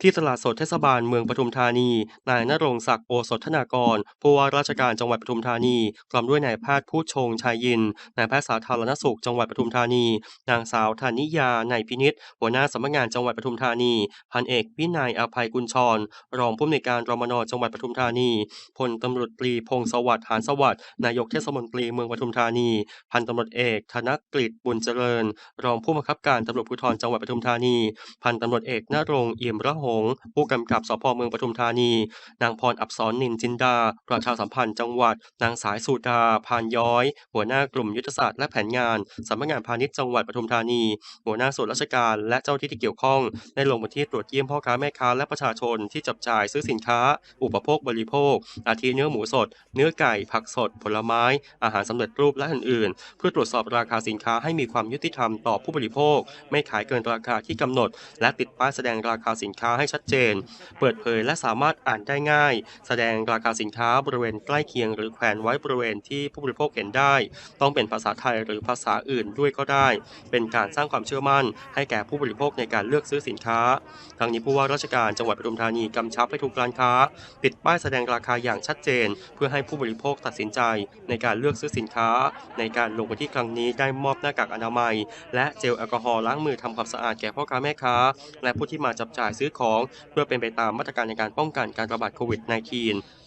ที่ตลาดสดเทศบาลเมืองปทุมธานี นายณรงศักดิ์โอสถธนากร ผู้ว่าราชการจังหวัดปทุมธานีพร้อมด้วยนายแพทย์ผู้ชงชัยยิน นายแพทย์สาธารณสุขจังหวัดปทุมธานี นางสาวธานิยาในยพินิษหัวหน้าสำนักงานจังหวัดปทุมธานี พันเอกวินัยอภัยกุลชร รองผู้อำนวยการรมนจังหวัดปทุมธานี พลตำรวจตรีพงศวัสดิ์หานสวัสดิ์นายกเทศมนตรีเมืองปทุมธานี พันตำรวจเอกธนกฤษบุญเจริญ รองผู้บังคับการตำรวจภูธรจังหวัดปทุมธานี พันตำรวจเอกณรงเอี่ยมระหง ผู้กำกับสพเมืองปทุมธานี นางพรอับสรนินจินดา ประชาสัมพันธ์จังหวัด นางสายสุดา พานย้อย หัวหน้ากลุ่มยุทธศาสตร์และแผนงานสำนักงานพาณิชย์จังหวัดปทุมธานี หัวหน้าส่วนราชการและเจ้าหน้าที่ที่เกี่ยวข้องได้ลงพื้นที่ตรวจเยี่ยมพ่อค้าแม่ค้าและประชาชนที่จับจ่ายซื้อสินค้า อุปโภคบริโภค อาทิเนื้อหมูสด เนื้อไก่ ผักสด ผลไม้ อาหารสำเร็จรูปและอื่นๆ เพื่อตรวจสอบราคาสินค้าให้มีความยุติธรรมต่อผู้บริโภค ไม่ขายเกินราคาที่กำหนด และติดป้ายแสดงราคาสินค้าให้ชัดเจน เปิดเผยและสามารถอ่านได้ง่าย แสดงราคาสินค้าบริเวณใกล้เคียง หรือแขวนไว้บริเวณที่ผู้บริโภคเห็นได้ ต้องเป็นภาษาไทยหรือภาษาอื่นด้วยก็ได้ เป็นการสร้างความเชื่อมั่น ให้แก่ผู้บริโภคในการเลือกซื้อสินค้าทั้งนี้ผู้ว่าราชการจังหวัดปทุมธานีกำชับให้ทุกร้านค้า ติดป้ายแสดงราคาอย่างชัดเจน เพื่อให้ผู้บริโภคตัดสินใจ ในการเลือกซื้อสินค้า ในการลงพื้นที่ครั้งนี้ได้มอบหน้ากากอนามัย และเจลแอลกอฮอล์ล้างมือทำความสะอาดแก่พ่อค้าแม่ค้า และผู้ที่มาจับจ่ายซื้อของ เพื่อเป็นไปตามมาตรการในการป้องกันการระบาดโควิด -19